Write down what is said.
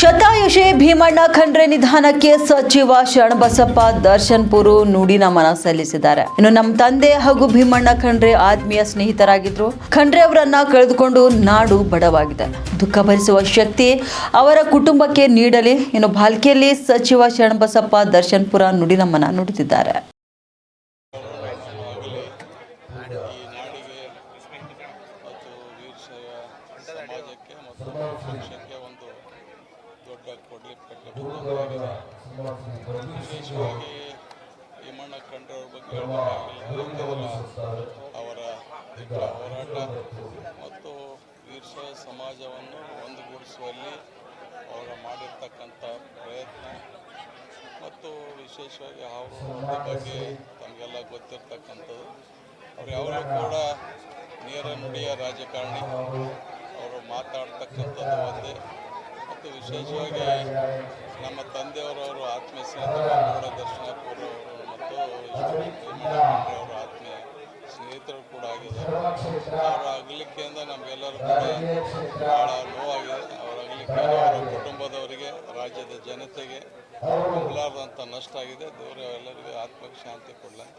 ಶತಾಯುಷಿ ಭೀಮಣ್ಣ ಖಂಡ್ರೆ ನಿಧಾನಕ್ಕೆ ಸಚಿವ ಶರಣಬಸಪ್ಪ ದರ್ಶನ್ಪುರು ನುಡಿ ನಮನ ಸಲ್ಲಿಸಿದ್ದಾರೆ. ಇನ್ನು ನಮ್ಮ ತಂದೆ ಹಾಗೂ ಭೀಮಣ್ಣ ಖಂಡ್ರೆ ಆತ್ಮೀಯ ಸ್ನೇಹಿತರಾಗಿದ್ರು. ಖಂಡ್ರೆ ಅವರನ್ನ ಕಳೆದುಕೊಂಡು ನಾಡು ಬಡವಾಗಿದೆ. ದುಃಖ ಭರಿಸುವ ಶಕ್ತಿ ಅವರ ಕುಟುಂಬಕ್ಕೆ ನೀಡಲಿ. ಇನ್ನು ಬಾಲ್ಕಿಯಲ್ಲಿ ಸಚಿವ ಶರಣಬಸಪ್ಪ ದರ್ಶನ್ಪುರ ನುಡಿ ನಮನ ನುಡಿದಿದ್ದಾರೆ. ದೊಡ್ಡ ಕೊಡ್ಲಿಕ್ಕೆ ವಿಶೇಷವಾಗಿ ಭೀಮಣ್ಣ ಖಂಡ್ರವ್ರ ಬಗ್ಗೆ ಹೇಳಬೇಕಾಗಿಲ್ಲ ಅವರ ಹೋರಾಟ ಮತ್ತು ವೀರ್ಷ ಸಮಾಜವನ್ನು ಒಂದುಗೂಡಿಸುವಲ್ಲಿ ಅವರು ಮಾಡಿರ್ತಕ್ಕಂಥ ಪ್ರಯತ್ನ ಮತ್ತು ವಿಶೇಷವಾಗಿ ಅವರ ಬಗ್ಗೆ ತಮಗೆಲ್ಲ ಗೊತ್ತಿರ್ತಕ್ಕಂಥದ್ದು. ಅವ್ರು ಯಾವಾಗಲೂ ಕೂಡ ನೇರ ನುಡಿಯ ರಾಜಕಾರಣಿ. ಅವರು ಮಾತಾಡ್ತಕ್ಕಂಥದ್ದು ಒಂದೇ. ವಿಶೇಷವಾಗಿ ನಮ್ಮ ತಂದೆಯವರವರು ಆತ್ಮೀಯ ಸ್ನೇಹಿತರು ದರ್ಶನ ಅವರು ಮತ್ತು ಅವರ ಆತ್ಮೀಯ ಸ್ನೇಹಿತರು ಕೂಡ ಆಗಿದ್ದಾರೆ. ಅವರ ಅಗಲಿಕೆಯಿಂದ ನಮಗೆಲ್ಲರೂ ಕೂಡ ಭಾಳ ನೋವಾಗಿದೆ. ಅವರ ಅಗಲಿಕೆ ಅವರ ಕುಟುಂಬದವರಿಗೆ, ರಾಜ್ಯದ ಜನತೆಗೆ ತುಂಬಲಾರದಂಥ ನಷ್ಟ ಆಗಿದೆ. ದೇವರು ಎಲ್ಲರಿಗೂ ಆತ್ಮಕ್ಕೆ ಶಾಂತಿ ಕೊಡಲಂತ